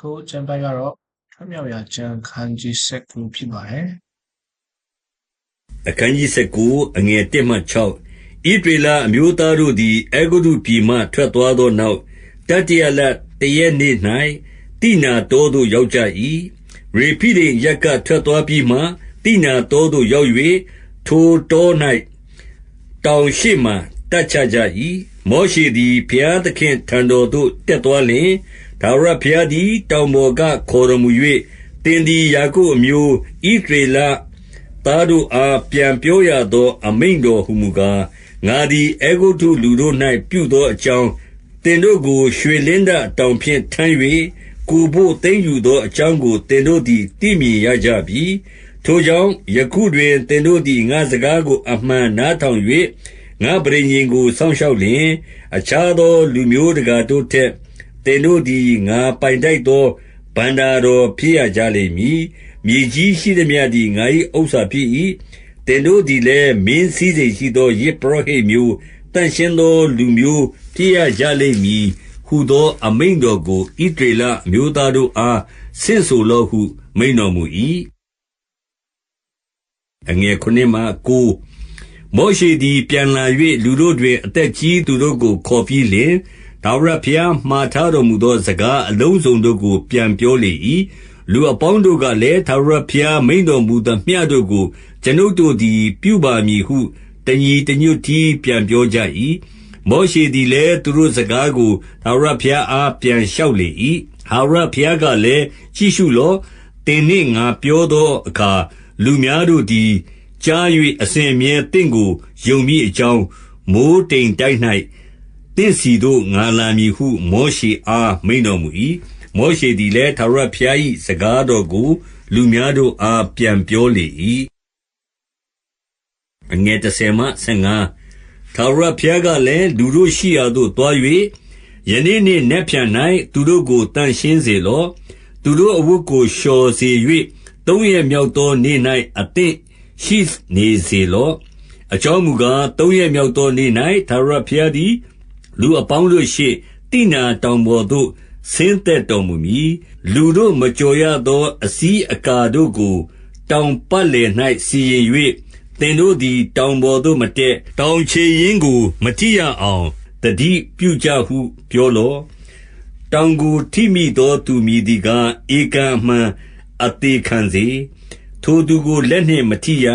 ခုကျမ်းပိုက်ကတော့ထွမြောက်ရာကျမ်းခန်းကြီး7ဖြစ်ပါတယ်အခန်းကြီး19အငယ်1မှ6ဣဒေလအမျိုးသားတို့သည်အေဂုတုပြည်မှထွက်သွားသောနောက်တတရလတရက်နေ့၌တိနာတောသို့ရောက်ကြ၏ရေဖိဒိရက်ကထွက်သွားပြီးမှတိနာတောသို့ရောက်၍ထိုတော၌တောင်ရှိမှတက်ချကြ၏မောရှိသည်ဘုရားသခင်ထံတော်သို့တက်သွားလျင် ဒါဝရဘုရားသည် တောင်ပေါ်က ခေါ်တော်မူ၍တင်သည် ယာကုပ်အမျိုးဣဒေလသားတို့အား ပြန်ပြောရသော အမိန့်တော်ဟူမူကား ငါသည်အေဂုတုလူတို့၌ပြုသောအကြောင်းတင်တို့ကို ရွှေလင်းဒတောင်ဖြင့် ထမ်း၍ကိုဖို့ သိမ့်ယူသော အကြောင်းကိုတင်တို့သည် သိမြင်ရကြပြီ ထိုကြောင့် ယခုတွင်တင်တို့သည် ငါစကားကို အမှန်နားထောင်၍ငါပရိညင်ကို စောင့်ရှောက်လျင် အခြားသော လူမျိုးတကာတို့ထက်တ င်တို့သည် ငါပိုင်တိုက်သောဗန္တာတော်ဖြစ်ရကြလိမ့်မည် မြေကြီးရှိသမျှသည် ငါ၏ဥစ္စာဖြစ်၏တင်တို့သည်လည်း မင်းစည်းစိမ်ရှိသောယေဘရဟိမျိုးတန်ရှင်းသောလူမျိုး ဖြစ်ရကြလိမ့်မည်ဟုသော အမိန့်တော်ကိုဣဒေလမျိုးသားတို့အား ဆင့်ဆိုလောဟု မိန်တော်မူ၏အငယ်ခုနှစ်မှကိုမောရှေသည် ပြန်လာ၍လူတို့တွင် အသက်ကြီးသူတို့ကို ခေါ်ပြီးလျှင် ထာဝရဘုရားမှာထားတော်မူသော စကားအလုံးစုံတို့ကို ပြန်ပြောလေ၏။လူအပေါင်းတို့ကလည်း၊ထာဝရဘုရား မိန့်တော်မူသမျှတို့ကိုအကျွန်ုပ်တို့သည် ပြုပါမည်ဟု တညီတညွတ်တည်း ပြန်ပြောကြ၏။မောရှေသည်လည်း သူတို့စကားကို ထာဝရဘုရားအား ပြန်လျှောက်လေ၏။ထာဝရဘုရားကလည်း၊ကြည့်ရှုလော့။သင်နှင့်ငါပြောသောအခါ လူများတို့သည် ကြား၍အစဉ်အမြဲသင့်ကို ယုံမည်အကြောင်း၊မိုဃ်းတိမ်တိုက်၌ သင့်ဆီသို့ငါလာမည်ဟု မောရှေအားမိန့်တော်မူ၏။မောရှေသည်လည်း ထာဝရဘုရား၏စကားတော်ကို လူများတို့အား ပြန်ပြောလေ၏။ထာဝရဘုရားကလည်း၊လူတို့ရှိရာသို့သွား၍ယနေ့နှင့်နက်ဖြန်၌သူတို့ကို သန့်ရှင်းစေလော့။သူတို့အဝတ်ကို လျှော်စေ၍သုံးရက်မြောက်သောနေ့၌အသင့်ရှိနေစေလော့။အကြောင်းမူကား၊သုံးရက်မြောက်သောနေ့၌ထာဝရဘုရားသည် လူအပေါင်းတို့ရှေ့ သိနာတောင်ပေါ်သို့ ဆင်းသက်တော်မူမည်။လူတို့မကျော်ရသော အစီးအကာတို့ကို တောင်ပတ်လည်၌စီရင်၍၊သင်တို့သည် တောင်ပေါ်သို့မတက်၊တောင်ခြေရင်းကို မထိရအောင် သတိပြုကြဟု ပြောလော့။တောင်ကို ထိမိသောသူမည်သည်ကား၊ဧကန်အမှန် အသေခံစေ။ထိုသူကို လက်နှင့်မထိရ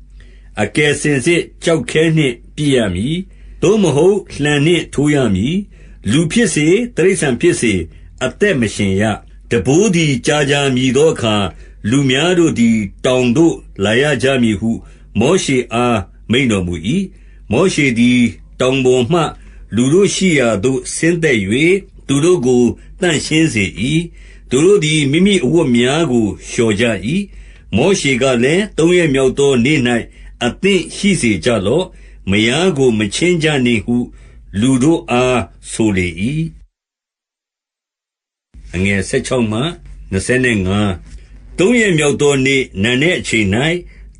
။အကယ်စင်စစ် ကျောက်ခဲနှင့် ပစ်ရမည်။ သို့မဟုတ် လှံနှင့်ထိုးရမည်။လူဖြစ်စေ၊တိရစ္ဆာန်ဖြစ်စေ၊အသက်မရှင်ရ။တံပိုးသည် ကြာကြာမြည်သောအခါ၊လူများတို့သည် တောင်သို့လာရကြမည်ဟု မောရှေအား မိန့်တော်မူ၏။မောရှေသည် တောင်ပေါ်မှ လူတို့ရှိရာသို့ ဆင်းသက်၍သူတို့ကို သန့်ရှင်းစေ၏။သူတို့သည် မိမိအဝတ်များကို လျှော်ကြ၏။မောရှေကလည်း၊သုံးရက်မြောက်သောနေ့၌အသင့်ရှိစေကြလော့။ မယားကို မခြင်းကြနှင့်ဟု လူတို့အား ဆိုလေ၏။သုံးရက်မြောက်သောနေ့နံနက်အချိန်၌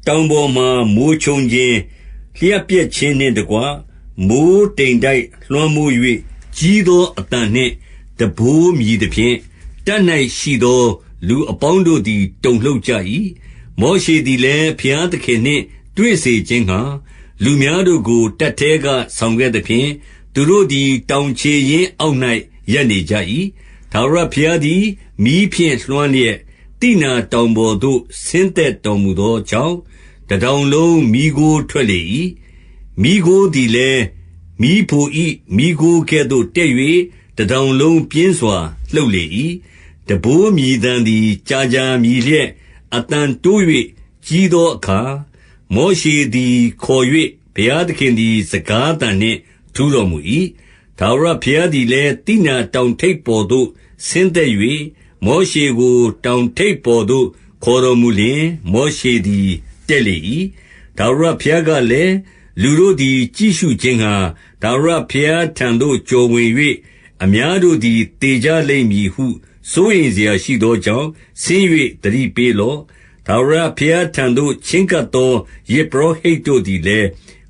တောင်ပေါ်မှာ မိုဃ်းချုန်းခြင်း၊လျှပ်ပြက်ခြင်းနှင့်တကွ မိုဃ်းတိမ်တိုက် လွှမ်းမိုး၍ကြီးသောအသံနှင့် တံပိုးမြည်သဖြင့်၊တပ်၌ရှိသော လူအပေါင်းတို့သည် တုန်လှုပ်ကြ၏။မောရှေသည်လည်း ဘုရားသခင်နှင့် တွေ့စေခြင်းငှါ လူများတို့ကို တပ်ထဲက ဆောင်ခဲ့သဖြင့်၊သူတို့သည် တောင်ခြေရင်းအောက်၌ရပ်နေကြ၏။ထာဝရဘုရားသည် မီးဖြင့်လွှမ်းလျက် သိနာတောင်ပေါ်သို့ ဆင်းသက်တော်မူသောကြောင့် တတောင်လုံး မီးခိုးထွက်လေ၏။မီးခိုးသည်လည်း မီးဖို၏မီးခိုးကဲ့သို့ တက်၍တတောင်လုံးပြင်းစွာ လှုပ်လေ၏။တံပိုးမြည်သံသည် ကြာကြာမြည်လျက် အသံတိုး၍ကြီးသောအခါ၊ မောရှေသည် ခေါ်၍ဘုရားသခင်သည် စကားသံနှင့် ထူးတော်မူ၏။ထာဝရဘုရားသည်လည်း သိနာတောင်ထိပ်ပေါ်သို့ ဆင်းသက်၍မောရှေကို တောင်ထိပ်ပေါ်သို့ ခေါ်တော်မူလျှင်၊မောရှေသည် တက်လေ၏။ထာဝရဘုရားကလည်း၊လူတို့သည် ကြည့်ရှုခြင်းငှါ ထာဝရဘုရားထံသို့ ကျော်ဝင်၍၊အများတို့သည် သေကြလိမ့်မည်ဟု စိုးရိမ်စရာရှိသောကြောင့် ဆင်း၍သတိပေးလော့။ ထာဝရဘုရားထံသို့ ချဉ်းကပ်သော ယဇ်ပုရောဟိတ်တို့သည်လည်း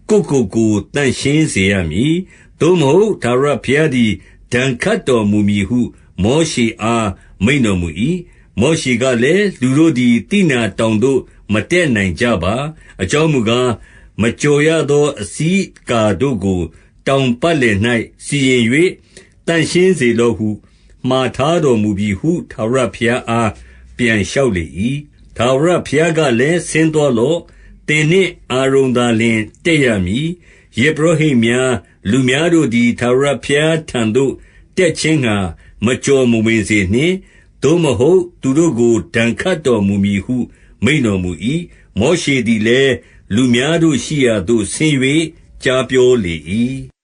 ကိုယ်ကိုကိုယ် သန့်ရှင်းစေရမည်။သို့မဟုတ် ထာဝရဘုရားသည် ဒဏ်ခတ်တော်မူမည်ဟု မောရှေအား မိန့်တော်မူ၏။မောရှေကလည်း၊လူတို့သည် သိနာတောင်သို့ မတက်နိုင်ကြပါ။အကြောင်းမူကား၊မကျော်ရသော အဆီးအကာတို့ကို တောင်ပတ်လည်၌စီရင်၍သန့်ရှင်းစေလော့ဟု မှာထားတော်မူပြီဟု ထာဝရဘုရားအား ပြန်လျှောက်လေ၏။ ထာဝရဘုရားကလည်း၊ဆင်းသွားလော့။သင်နှင့် အာရုန်သာလျှင် တက်ရမည်။ယဇ်ပုရောဟိတ်များ၊လူများတို့သည် ထာဝရဘုရားထံသို့ တက်ခြင်းငှါ မကျော်မဝင်စေနှင့်။သို့မဟုတ် သူတို့ကို ဒဏ်ခတ်တော်မူမည်ဟု မိန့်တော်မူ၏။မောရှေသည်လည်း လူများတို့ရှိရာသို့ ဆင်း၍ကြားပြောလေ၏။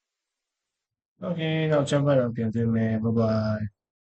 Okay. နောက်ကျမ်းပိုက်တော် ပြန်သွင်းမယ်။ Bye bye.